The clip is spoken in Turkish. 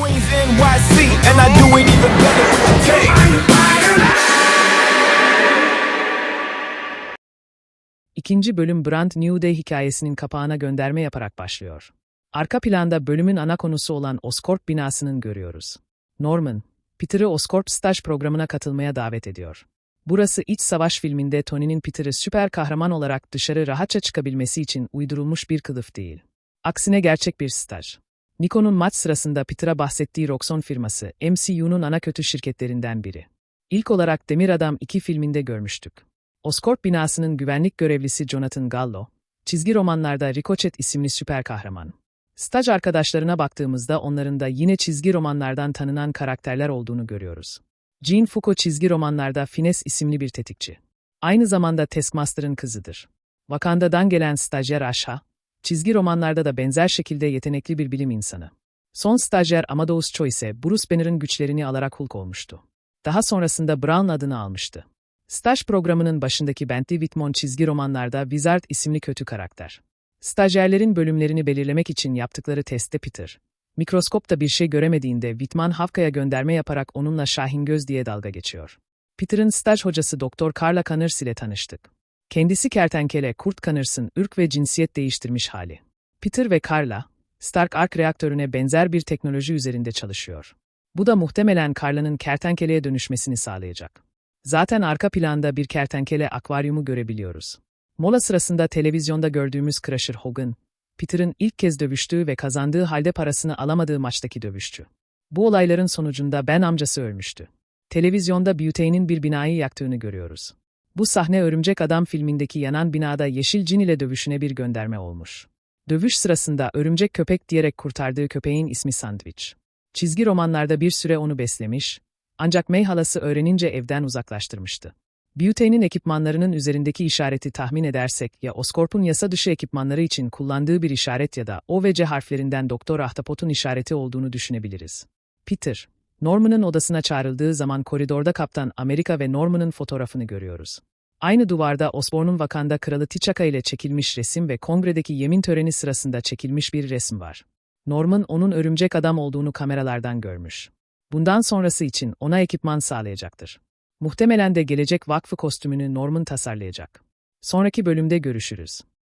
Queens NYC, and I do it even better with tape. İkinci bölüm Brand New Day hikayesinin kapağına gönderme yaparak başlıyor. Arka planda bölümün ana konusu olan Oscorp binasının görüyoruz. Norman, Peter'ı Oscorp staj programına katılmaya davet ediyor. Burası iç savaş filminde Tony'nin Peter'ı süper kahraman olarak dışarı rahatça çıkabilmesi için uydurulmuş bir kılıf değil. Aksine gerçek bir staj. Nikon'un maç sırasında Peter'a bahsettiği Roxxon firması, MCU'nun ana kötü şirketlerinden biri. İlk olarak Demir Adam 2 filminde görmüştük. Oscorp binasının güvenlik görevlisi Jonathan Gallo, çizgi romanlarda Ricochet isimli süper kahraman. Staj arkadaşlarına baktığımızda onların da yine çizgi romanlardan tanınan karakterler olduğunu görüyoruz. Jean Foucault çizgi romanlarda Fines isimli bir tetikçi. Aynı zamanda Taskmaster'ın kızıdır. Wakanda'dan gelen stajyer Asha, çizgi romanlarda da benzer şekilde yetenekli bir bilim insanı. Son stajyer Amadeus Cho ise Bruce Banner'ın güçlerini alarak Hulk olmuştu. Daha sonrasında Brown adını almıştı. Staj programının başındaki Bentley Whitmore çizgi romanlarda Wizard isimli kötü karakter. Stajyerlerin bölümlerini belirlemek için yaptıkları testte Peter, mikroskopta bir şey göremediğinde Whitman Havka'ya gönderme yaparak onunla Şahin Göz diye dalga geçiyor. Peter'ın staj hocası Doktor Carla Connors ile tanıştık. Kendisi kertenkele Kurt Connors'ın ırk ve cinsiyet değiştirmiş hali. Peter ve Carla, Stark Ark reaktörüne benzer bir teknoloji üzerinde çalışıyor. Bu da muhtemelen Carla'nın kertenkeleye dönüşmesini sağlayacak. Zaten arka planda bir kertenkele akvaryumu görebiliyoruz. Mola sırasında televizyonda gördüğümüz Crusher Hogan, Peter'ın ilk kez dövüştüğü ve kazandığı halde parasını alamadığı maçtaki dövüşçü. Bu olayların sonucunda Ben amcası ölmüştü. Televizyonda Butey'nin bir binayı yaktığını görüyoruz. Bu sahne Örümcek Adam filmindeki yanan binada Yeşil Cin ile dövüşüne bir gönderme olmuş. Dövüş sırasında örümcek köpek diyerek kurtardığı köpeğin ismi Sandwich. Çizgi romanlarda bir süre onu beslemiş, ancak May halası öğrenince evden uzaklaştırmıştı. Butey'nin ekipmanlarının üzerindeki işareti tahmin edersek ya Oscorp'un yasa dışı ekipmanları için kullandığı bir işaret ya da O ve C harflerinden Doktor Ahtapot'un işareti olduğunu düşünebiliriz. Peter, Norman'ın odasına çağrıldığı zaman koridorda Kaptan Amerika ve Norman'ın fotoğrafını görüyoruz. Aynı duvarda Osborn'un Wakanda Kralı T'Chaka ile çekilmiş resim ve kongredeki yemin töreni sırasında çekilmiş bir resim var. Norman onun örümcek adam olduğunu kameralardan görmüş. Bundan sonrası için ona ekipman sağlayacaktır. Muhtemelen de gelecek vakfı kostümünü Norman tasarlayacak. Sonraki bölümde görüşürüz.